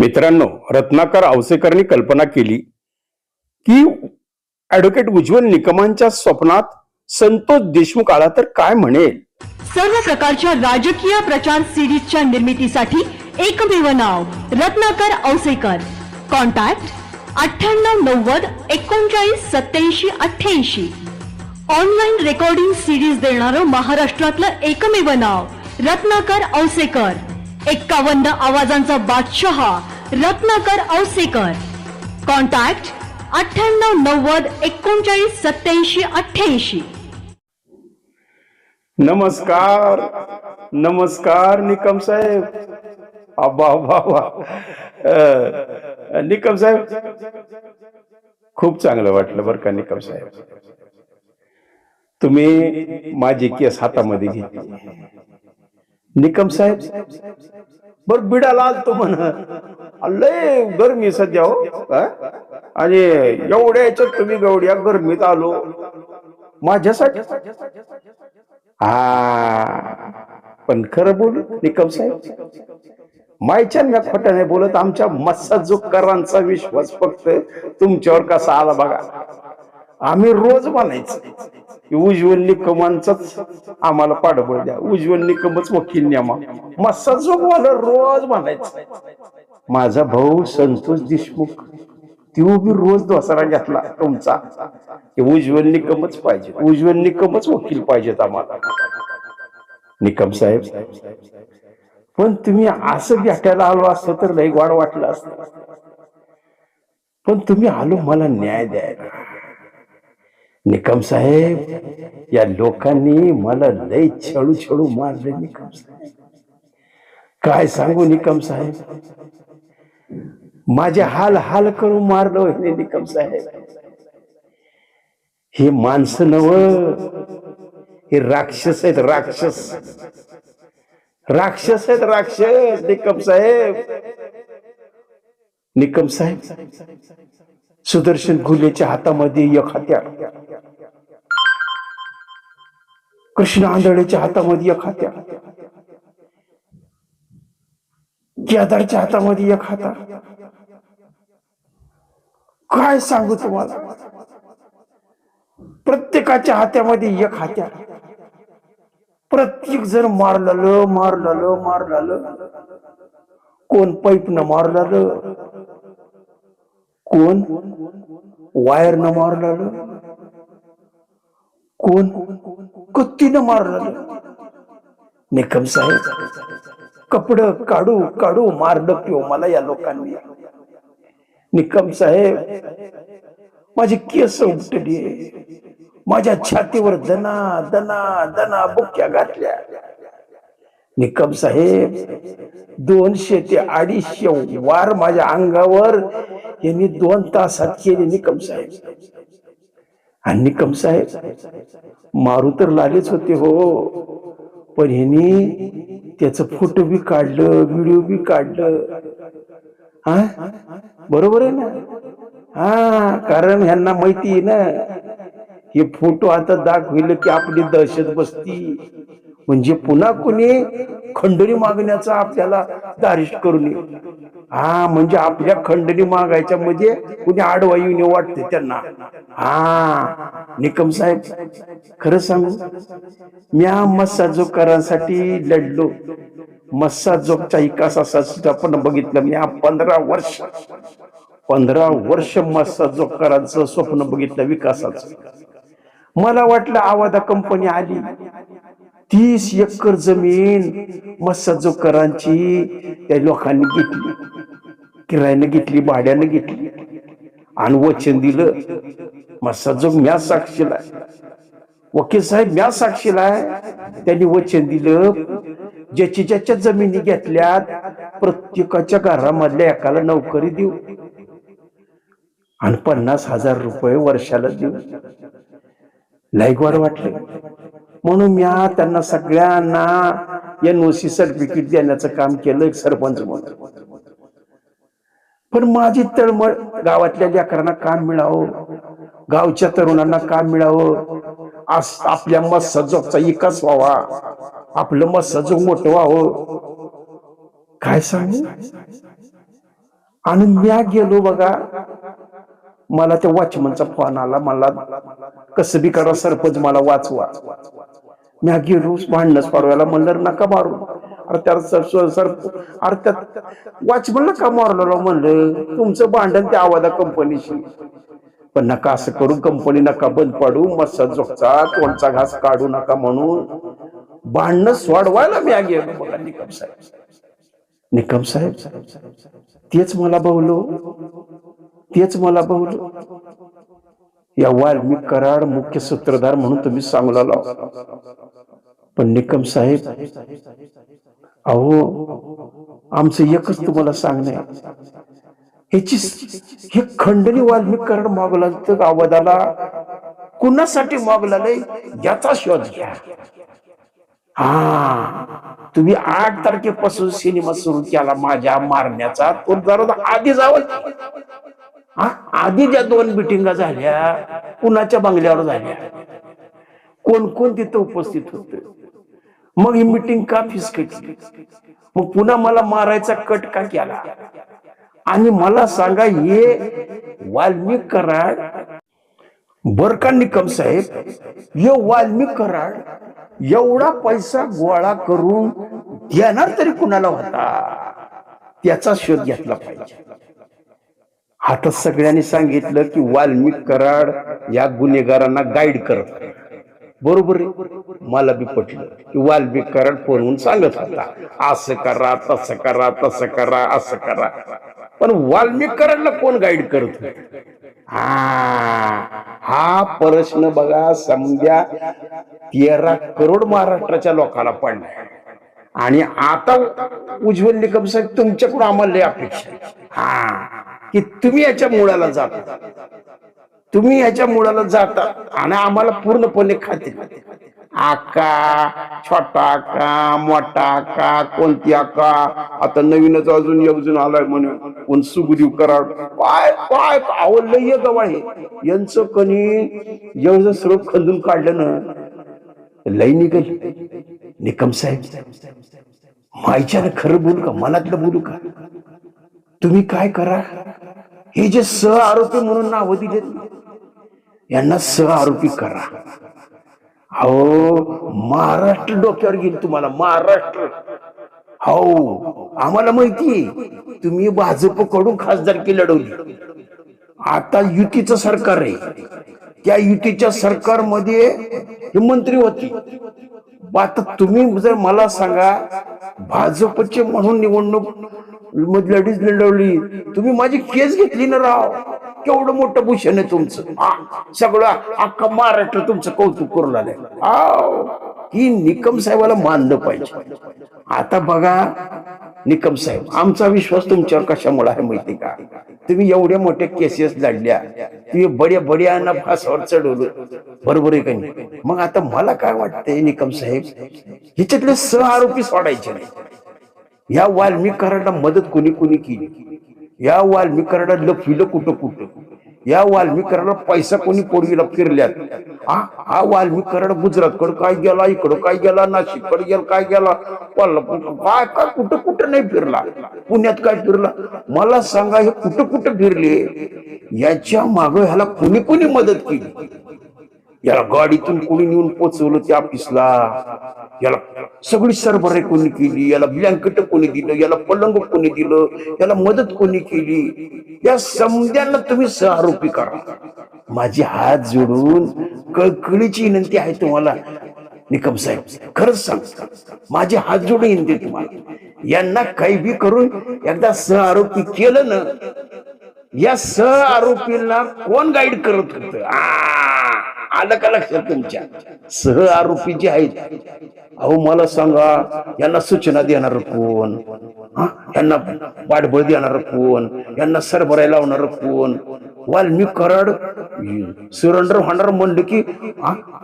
मित्रांनो रत्नाकर आवसेकरनी कल्पना केली की ऍडव्होकेट उज्ज्वल निकमांच्या स्वप्नात संतोष देशमुख आला तर काय म्हणेल? सर्व प्रकारच्या राजकीय प्रचार सिरीजच्या निर्मितीसाठी एकमेव नाव रत्नाकर औसेकर कॉन्टॅक्ट अठ्ठ्याण्णव नव्वद एकोणचाळीस सत्याऐंशी अठ्ठ्याऐंशी. ऑनलाईन रेकॉर्डिंग सिरीज देणारं महाराष्ट्रातलं एकमेव नाव रत्नाकर औसेकर एक्कावन्न आवाजांचा बादशहा रत्नाकर औसेकर. कॉन्टॅक्ट अठ्ठ्याण्णव नव्वद एकोणचाळीस सत्याऐंशी अठ्ठ्याऐंशी. नमस्कार नमस्कार निकम साहेब. अबा अबा निकम साहेब खूप चांगलं वाटलं बरं का निकम साहेब. तुम्ही माझी केस हातामध्ये घेतली. निकम साहेब बर बिडाला आलतो म्हण लय गरमी सध्या हो आणि एवढ्या याच्यात तुम्ही गवड्या गरमीत आलो. माझ्यासाठी? हा पण खरं बोलू निकम साहेब मायच्या मी खोट्या नाही बोलत आमच्या मत्सजोकरांचा विश्वास फक्त तुमच्यावर कसा आला बघा. आम्ही रोज म्हणायचं उज्ज्वल निकमांचंच आम्हाला पाठबळ द्या. उज्ज्वल निकमच वकील न्यामा. मला रोज म्हणायचं. माझा भाऊ संतोष देशमुख तो बी रोज दसरा घेतला तुमचा. उज्ज्वल निकमच पाहिजे. उज्ज्वल निकमच वकील पाहिजेत आम्हाला. निकम साहेब पण तुम्ही असं भेटायला आलो असतो तर लई वाढ वाटलं असत. पण तुम्ही आलो मला न्याय द्यायला. निकम साहेब या लोकांनी मला लय छळू छळू मारले निकम साहेब. काय सांगू निकम साहेब? माझे हाल हाल करून मारलो हे निकम साहेब. हे माणसं नव हे राक्षस आहेत राक्षस. राक्षस आहेत राक्षस निकम साहेब. निकम साहेब सुदर्शन घुलेच्या हातामध्ये एक हत्यार. कृष्ण आंधळेच्या हातामध्ये एक हत्यार. केदारच्या हातामध्ये एक हातार. काय सांगू तुम्हाला? प्रत्येकाच्या हात्यामध्ये एक हात्यार. प्रत्येक जण मारलं मारलं मारलं कोण पाईपनं मारलं कोण वायरनं मारलेलं कोण कत्तीनं मारलेलं निकम साहेब कपड काढू काढू मारलं किंवा मला या लोकांनी. निकम साहेब माझी केस उमटली. माझ्या छातीवर दना दना दना बुक्या घातल्या. निकम साहेब दोनशे ते अडीचशे वार माझ्या अंगावर यांनी दोन तासात केले निकम साहेब. आणि निकम साहेब मारू तर लागेच होते हो पण ह्यांनी त्याच फोटो बी काढलं व्हिडिओ बी काढलं. हा? बरोबर आहे ना? हा कारण ह्यांना माहिती आहे ना हे फोटो आता दाखविलं की आपली दहशत बसती. म्हणजे पुन्हा कुणी खंडणी मागण्याचा आपल्याला दारिश करून नये हा म्हणजे आपल्या खंडणी मागायच्या मध्ये कुणी आडवा येऊन वाटते त्यांना. हा निकम साहेब खरं सांगू? म्या मस्साजोकारांसाठी लढलो. मस्सा मस्साजोगचा विकासासाठी पण बघितलं मी. पंधरा वर्ष पंधरा वर्ष मस्सा जोकरांचं स्वप्न बघितलं विकासाचं. मला वाटलं आवादा कंपनी आली. तीस एकर जमीन मस्सा जोकरांची त्या लोकांनी घेतली. किरायाने घेतली भाड्यानं घेतली. आणि वचन दिलं मस्साजोग म्या साक्षीला वकील साहेब म्या साक्षीला त्यांनी वचन दिलं ज्याची ज्याच्या जमिनी घेतल्यात प्रत्येकाच्या घरामधल्या एकाला नोकरी देऊ. आणि पन्नास हजार रुपये वर्षाला देऊ. लाईकवार वाटले. म्हणून मी त्यांना सगळ्यांना एन ओ सी सर्टिफिकेट देण्याचं काम केलं एक सरपंच म्हणून. पण माझी तळमळ गावातल्या लेकरांना काम मिळावं. गावच्या तरुणांना काम मिळावं. आपल्या मत विकास व्हावा. आपलं मत मोठं व्हावं. काय सांगू? आणि म्या गेलो बघा. मला त्या वॉचमनचा फोन आला. मला कसं बी करा सरपंच मला वाचवा. म्या गेलो भांडणं पारवायला म्हणलं नका मारू. अरे त्याला सर सर अरे वॉचमनला का मारलं म्हणलं? तुमचं भांडण त्या आवाजा कंपनीशी पण नका असं करू कंपनी नका बंद पाडू मस्त झोपचा तोंडचा घास काढू नका म्हणून. भांडणं सोडवायला मी आगे बघा निकम साहेब. निकम साहेब तेच मला बहुलो तेच मला बहुलो या वाल्मिक कराड मुख्य सूत्रधार म्हणून तुम्ही सांगला लाव पण निकम साहेब अहो आमचं एकच तुम्हाला सांगणं ह्याची हे खंडणी वाल्मिक कराड मागला तर आवाजाला कुणासाठी मागला याचा शोध घ्या. हा तुम्ही आठ तारखेपासून सिनेमा सुरू केला माझ्या मारण्याचा. तो जरा आधी जावं. हा आधी ज्या दोन मिटिंगा झाल्या कुणाच्या बंगल्यावर झाल्या? कोण कोण तिथं उपस्थित होत? मग ही मिटिंग का फिसकटली? मग पुन्हा मला मारायचा कट का केला? आणि मला सांगा हे वाल्मिक कराड बर का निकम साहेब? हे वाल्मिक कराड एवढा पैसा गोळा करून देणार तरी कुणाला होता? त्याचा शोध घेतला पाहिजे. आता सगळ्यांनी सांगितलं की वाल्मिक कराड या गुन्हेगारांना गाईड करत आहे. बरोबर आहे. मला बी पटलं. की वाल्मिक कराड फोनवून सांगत होता. असं करा तसं करा तसं करा असं करा. पण वाल्मिक कराडला कोण गाईड करत हा हा प्रश्न बघा समजा तेरा करोड महाराष्ट्राच्या लोकांना पडला आणि आता उज्ज्वल निकम साहेब तुमच्याकडून आम्हाला अपेक्षा हा की तुम्ही याच्या मुळाला जाता. तुम्ही याच्या मुळाला जाता आणि आम्हाला पूर्णपणे खाते. आका छोटा का मोठा का कोणती आका? आता नवीनच अजून अजून आलाय म्हणून. कोण सुखदेव कराड? काय काय आवडलं ये गवाळ हे यांचं कणी एवढं स्वरूप खंदून काढलं ना लई निघल. निकम साहेब मायच्यानं खरं बोलू का? मनातलं बोलू का? तुम्ही काय करा? हे जे सह आरोपी म्हणून नावं दिलेत. यांना सह आरोपी करा. अहो महाराष्ट्र डोक्यावर गेली तुम्हाला महाराष्ट्र. हो आम्हाला माहिती तुम्ही भाजपकडून खासदारकी लढवली. आता युतीचं सरकार आहे. त्या युतीच्या सरकारमध्ये हे मंत्री होती. आता तुम्ही जर मला सांगा भाजपचे म्हणून निवडणूक मध लढीच लढवली तुम्ही माझी केस घेतली ना राव? केवढं मोठं भूषण आहे तुमचं. सगळं अख्खा महाराष्ट्र तुमचं कौतुक करू लागले ही निकम साहेबाला मानलं पाहिजे. आता बघा निकम साहेब आमचा विश्वास तुमच्यावर कशामुळे आहे माहिती का? तुम्ही एवढ्या मोठ्या केसेस लढल्या तुम्ही बड्या बड्या फासावर चढवलं. बरोबर आहे का नाही? मग आता मला काय वाटतंय निकम साहेब ह्याच्यातले सह आरोपी सोडायचे नाही या वाल्मिक कराडला मदत कोणी कोणी केली? या वाल्मिक लपविलं कुठं कुठं? या वाल्मिक पैसा कोणी पोरगीला फिरल्यात. हा हा गुजरातकडं काय गेला इकडं काय गेला नाशिककडे गेला काय गेला? कोल्हापूर काय काय कुठं कुठं नाही फिरला? पुण्यात काय फिरला? मला सांगा हे कुठं कुठं फिरले? याच्या माग ह्याला कोणी कोणी मदत केली? याला गाडीतून कोणी नेऊन पोचवलं त्या ऑफिसला याला सगळी सरबराई कोणी केली याला ब्लँकेट कोणी दिलं याला पलंग कोणी दिलं याला मदत कोणी केली. या समद्यांना तुम्ही सहआरोपी करा. माझे हात जोडून कळकळीची विनंती आहे तुम्हाला. निकम साहेब खरंच सांग माझे हात जोडून विनंती तुम्हाला. यांना काही बी करून एकदा सहआरोपी केलं ना या सह आरोपींना कोण गाईड करत होत? आलं का लक्षात तुमच्या? सह आरोपी जे आहेत अहो मला सांगा यांना सूचना देणार कोण? यांना पाठबळ देणार कोण? यांना सरबराई लावणार कोण? वाल्मी कराड? सुरेंद्र होणार म्हणलं की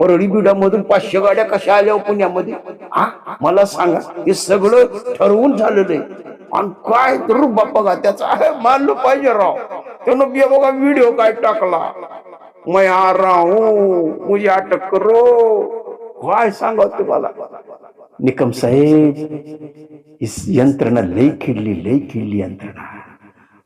परळी बिडामधून पाचशे गाड्या कशा आल्या हो पुण्यामध्ये? हा? मला सांगा हे सगळं ठरवून झालेलं आहे. आणि काय तर बाप्पा त्याचा मानलं पाहिजे राव. त्यानं बी बघा व्हिडिओ काय टाकला. मैं आ रहा हूं मुझे अटक करो. काय सांगा तुम्हाला? निकम साहेब यंत्रणा लई खेळली लई खेळली यंत्रणा.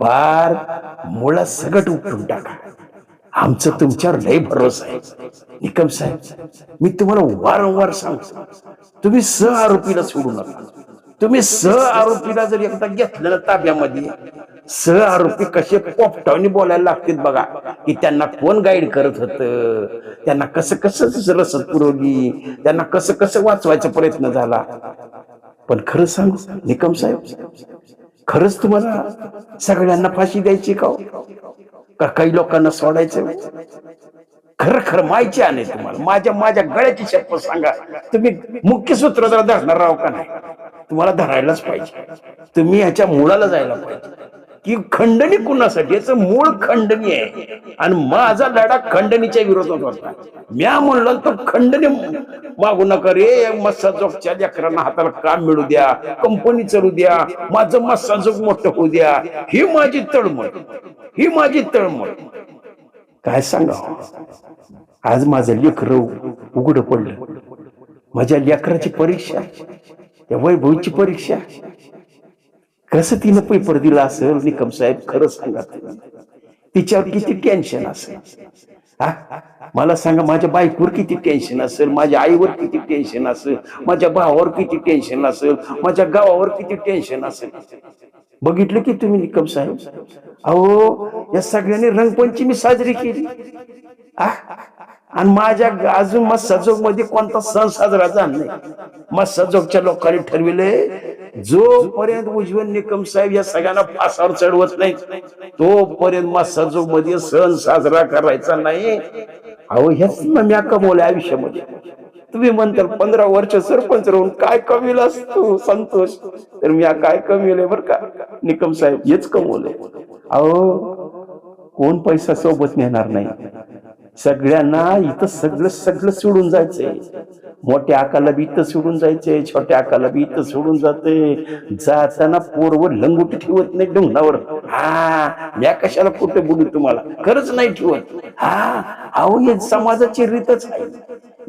पार मुळा सगट उपटून टाका. आमचं तुमच्यावर लय भरोसा आहे. निकम साहेब मी तुम्हाला वारंवार सांगतो. तुम्ही सह आरोपीला सोडू नका. तुम्ही सह आरोपीला जर एकदा घेतलं ताब्यामध्ये सह आरोपी कसे पोपटावनी बोलायला लागतील बघा. की त्यांना कोण गाईड करत होतं? त्यांना कसं कसं रसद पुरवली? त्यांना कसं कसं वाचवायचा प्रयत्न झाला? पण खरं सांगू निकम साहेब खरंच तुम्हाला सगळ्यांना फाशी द्यायची का हो? का काही लोकांना सोडायचं खरं खरं माहिती आणि तुम्हाला. माझ्या माझ्या गळ्याची शपथ सांगा. तुम्ही मुख्य सूत्रधार धरणार राव का नाही? तुम्हाला धरायलाच पाहिजे. तुम्ही ह्याच्या मुळाला जायला पाहिजे. की खंडणी कुणासाठी? याचं मूळ खंडणी आहे. आणि माझा लढा खंडणीच्या विरोधात होता. म्या म्हणलं तर खंडणी मागू नका रे. मस्साजोगच्या लेकरांना हाताला काम मिळू द्या कंपनी चलू द्या माझं मस्साजोग मोठं होऊ द्या. ही माझी तळमळ. ही माझी तळमळ. काय सांगा आज माझं लेकर उघड पडलं. माझ्या लेकराची परीक्षा त्या वैभवची परीक्षा कसं तिनं पेपर दिला असेल निकम साहेब खरं सांगा तिच्यावर किती टेन्शन असेल. हा? मला सांगा माझ्या बायकोवर किती टेन्शन असेल माझ्या आईवर किती टेन्शन असेल माझ्या भावावर किती टेन्शन असेल माझ्या गावावर किती टेन्शन असेल. बघितलं की तुम्ही निकम साहेब? अहो या सगळ्यांनी रंगपंचमी साजरी केली. आणि माझ्या अजून मस्साजोगमध्ये कोणता सण साजरा झाला नाही. मस्साजोगच्या लोकांनी ठरविले जोपर्यंत उज्ज्वल निकम साहेब या सगळ्यांना फासावर चढवत नाही तोपर्यंत मस्साजोगमध्ये सण साजरा करायचा नाही. अहो हेच ना मी कमवलं आयुष्यामध्ये. तुम्ही म्हणतात पंधरा वर्ष सरपंच राहून काय कमीलास तू संतोष? तर मी काय कमीवलंय बर का? निकम साहेब हेच कमवलंय अहो कोण पैसा सोबत नेणार नाही? सगळ्यांना इथं सगळं सगळं सोडून जायचंय. मोठ्या आकाला बी इथं सोडून जायचे छोट्या आकाला बी इथं सोडून जाते जाताना पोरवर लंगोटी ठेवत नाही डोंगनावर हा या कशाला कुठे बोलू तुम्हाला? खरंच नाही ठेवत. हा अहो हे समाजाची रीतच आहे.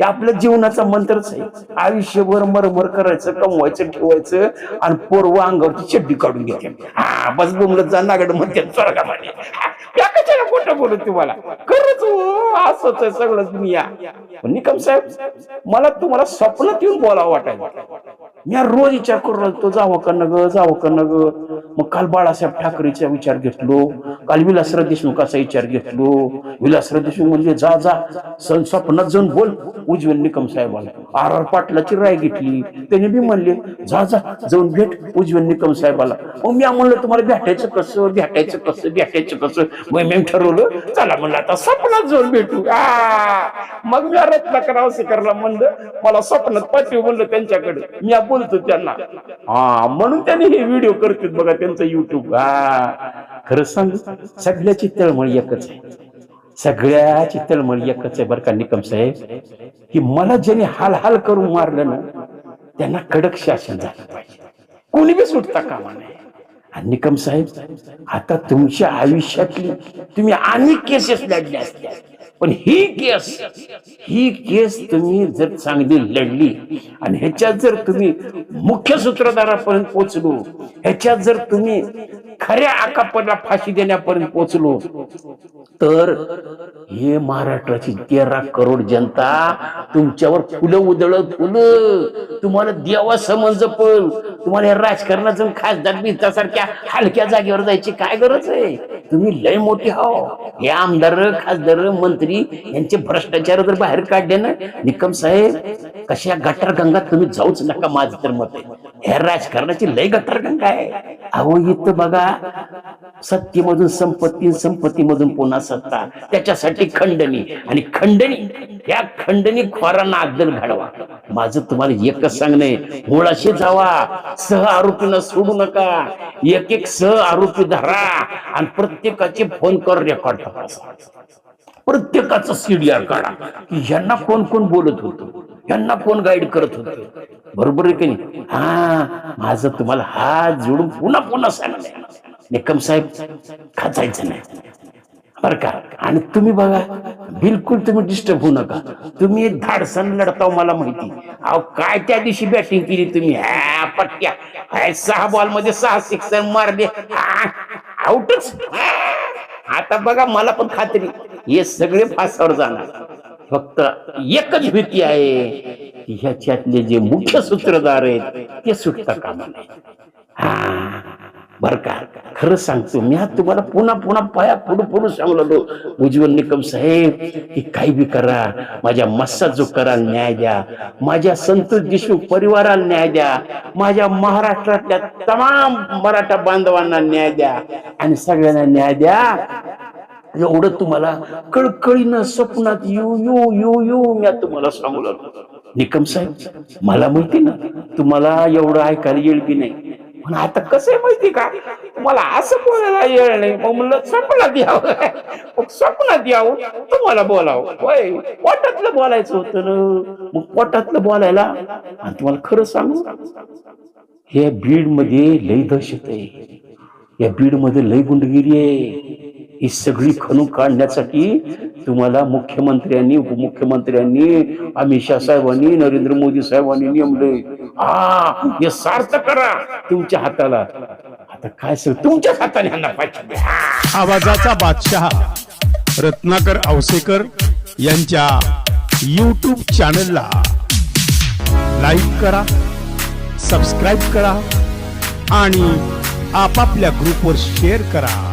आपल्या जीवनाचा मंत्रच आहे. आयुष्यभर मरमर करायचं कमवायचं ठेवायचं आणि पोरव अंगावरची चड्डी काढून घ्यायची हा बस बोमलत जा नागड म्हणते स्वर्गामध्ये त्या कशाला खोटं बोलू तुम्हाला खरंच हो, असंच आहे सगळं दुनिया पण निकम साहेब मला तुम्हाला स्वप्नात येऊन बोलावं वाटायला. मी रोज विचार करू लागतो जावं का ग जावं का ग मग काल बाळासाहेब ठाकरेचा विचार घेतलो काल विलासराव देशमुखाचा विचार घेतलो. विलासराव देशमुख म्हणजे जा जा सण स्वप्नात जाऊन बोल. उज्ज्वल निकम साहेबाला. आर आर पाटलाची राय घेतली. त्याने बी म्हणले जा जा जाऊन भेट उज्ज्वल निकम साहेबाला. मग मी म्हणलं तुम्हाला भेटायचं कसं? भेटायचं कसं? भेटायचं कसं? मग मी ठरवलं चला म्हणलं आता स्वप्नात जाऊन भेटू. मग मी रत्नाकर करायला म्हणलं मला स्वप्नात पाठव म्हणलं त्यांच्याकडे. मी बोलतो त्यांना. हा म्हणून त्यांनी हे व्हिडिओ करतील बघा त्यांचं युट्यूब हा खरं सांग सगळ्याची तळमळ एकच आहे. सगळ्या चित्तलमल एकच आहे बरं का निकम साहेब. की मला ज्याने हाल हाल करून मारलं ना त्यांना कडक शासन झालं पाहिजे. कोणी बी सुटता कामा नाही आणि निकम साहेब आता तुमच्या आयुष्यातली तुम्ही अनेक केसेस लढल्या असत्या. पण ही केस ही केस तुम्ही जर चांगली लढली आणि ह्याच्यात जर तुम्ही मुख्य सूत्रधारापर्यंत पोचलो ह्याच्यात जर तुम्ही खऱ्या आकापला फाशी देण्यापर्यंत पोचलो तर हे महाराष्ट्राची तेरा करोड जनता तुमच्यावर फुलं उधळत फुलं. तुम्हाला देवा समज पण. तुम्हाला या राजकारणाचं खासदार बिजतासारख्या हलक्या जागेवर जायची काय गरज आहे? तुम्ही लय मोठी हो हे आमदार खासदार मंत्री यांचे भ्रष्टाचार जर बाहेर काढले ना निकम साहेब कशा गटार गंगात तुम्ही जाऊच नका माझं तर मत आहे. ह्या राजकारणाची लय गटार काय अहो इथं बघा सत्तेमधून संपत्ती संपत्तीमधून पुन्हा सत्ता. त्याच्यासाठी खंडणी आणि खंडणी या खंडणी खोरांना अद्दल घडवा माझं तुम्हाला एकच सांगणं मुळाशी जावा सह आरोपींना सोडू नका. एक एक सह आरोपी धरा आणि प्रत्येकाचे फोन कर रेकॉर्ड तपासा. प्रत्येकाचं सीडीआर काढा. की यांना कोण कोण बोलत होतं? यांना कोण गाईड करत होत. बरोबर आहे की नाही? हा माझं तुम्हाला हात जोडून पुन्हा पुन्हा सांगणं निकम साहेब खाचायचं नाही. बर का? आणि तुम्ही बघा बिलकुल तुम्ही डिस्टर्ब होऊ नका. तुम्ही धाडसन लढताव मला माहिती. अहो काय त्या दिवशी बॅटिंग केली तुम्ही? हा पटक्या. सहा बॉलमध्ये सहा सिक्स मारले. आउटच आता बघा मला पण खात्री. हे सगळे फासावर जाणार. फक्त एकच भीती आहे ह्याच्यातले जे मुख्य सूत्रधार आहेत ते सुटता कामा नाही हा बर का? खरं सांगतो मी आज तुम्हाला पुन्हा पुन्हा पाया पुढे पुढे सांगलो उज्ज्वल निकम साहेब की काही बी करा माझ्या मस्सा कराल न्याय द्या. माझ्या संतोष देशमुख परिवाराला न्याय द्या. माझ्या महाराष्ट्रातल्या तमाम मराठा बांधवांना न्याय द्या. आणि सगळ्यांना न्याय द्या. एवढं तुम्हाला कळकळीनं स्वप्नात येऊ यो येऊ यो मी तुम्हाला सांगू लागलो. निकम साहेब मला माहिती ना तुम्हाला एवढं ऐकायला येईल की नाही. पण आता कसं आहे माहिती का? मला असं बोलायला येळ नाही. मग म्हणलं स्वप्नात यावं. मग स्वप्नात यावं. तुम्हाला बोलावं. होय पोटातलं बोलायचं होतं ना. मग पोटातलं बोलायला आणि तुम्हाला खरं सांगू या बीडमध्ये लय दहशत आहे. या बीडमध्ये लय गुंडगिरी आहे. ही सगळी खणून काढण्यासाठी तुम्हाला मुख्यमंत्र्यांनी उपमुख्यमंत्र्यांनी अमित शहा साहेबांनी नरेंद्र मोदी साहेबांनी नेमले. हा हे सार्थ करा तुमच्या हाताला. आता काय सर तुमच्याच हाताने पाहिजे. आवाजाचा बादशहा रत्नाकर औसेकर यांच्या यूट्यूब चॅनलला लाईक करा सबस्क्राईब करा आणि आपापल्या ग्रुपवर शेअर करा.